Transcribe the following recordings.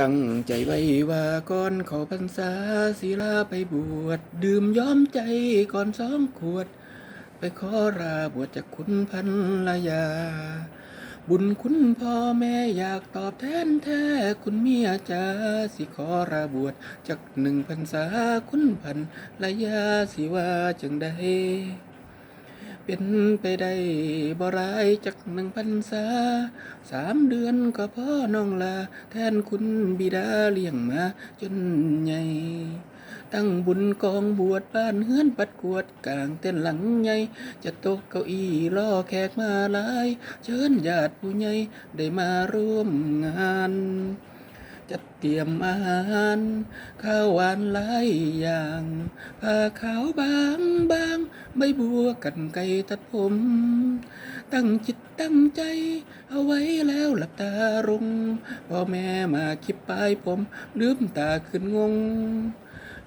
ตั้งใจไว้ว่าก่อนเขาพรรษาศิลาไปบวช ดื่มย้อมใจก่อนสองขวด ไปขอราบวชจากคุณพันลยา บุญคุณพ่อแม่อยากตอบแทนแท้คุณเมียจ้าสิขอราบวชจากหนึ่งพรรษาคุณพันลยาสิว่าจังใด เป็นไปได้บ่ร้ายจากหนึ่งพรรษาสามเดือนก็พ่อน้องลา แทนคุณบิดาเลี้ยงมาจนใหญ่ตั้งบุญกองบวชบ้านเฮือนปัดกวดกลางเต้นหลังใหญ่จะตกเก้าอี้ล่อแขกมาหลาย เชิญญาติผู้ใหญ่ได้มาร่วมงานจัดเตรียมอาหารข้าวหวานหลายอย่างผ้าขาวบางบาง ใบบัวกันไก่ตัดผม ตั้งจิตตั้งใจ เอาไว้แล้วหลับตาลงพ่อแม่มาคิดปลายผมลืมตาขึ้นงง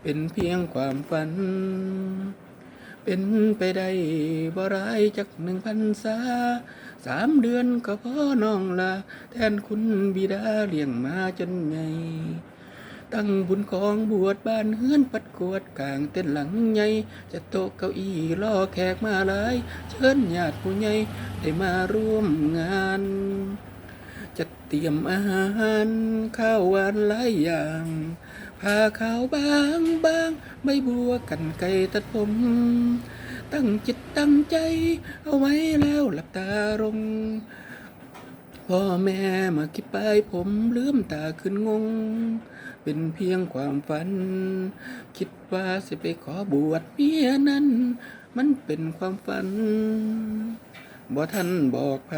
เป็นเพียงความฝัน เป็นไปได้บ่ร้ายจากหนึ่งพันษาสามเดือนก็พ่อน้องลา แทนคุณบิดาเลี้ยงมาจนใหญ่ ตั้งบุญของบวชบ้านเฮือนปัดกวดกลางเต้นหลังใหญ่จะโต๊ะเก้าอี้ล่อแขกมาหลาย เชิญญาติผู้ใหญ่ได้มาร่วมงาน จะเตรียมอาหารข้าวหวานหลายอย่างผ้าขาวบางบางใบบัวกันไก่ตัดผม ตั้งจิตตั้งใจ เอาไว้แล้วหลับตาลง พ่อแม่มาคิดไปผมลืมตาขึ้นงง เป็นเพียงความฝัน คิดว่าสิไปขอบวชเมียนั้น มันเป็นความฝัน บ่ท่านบอกไผ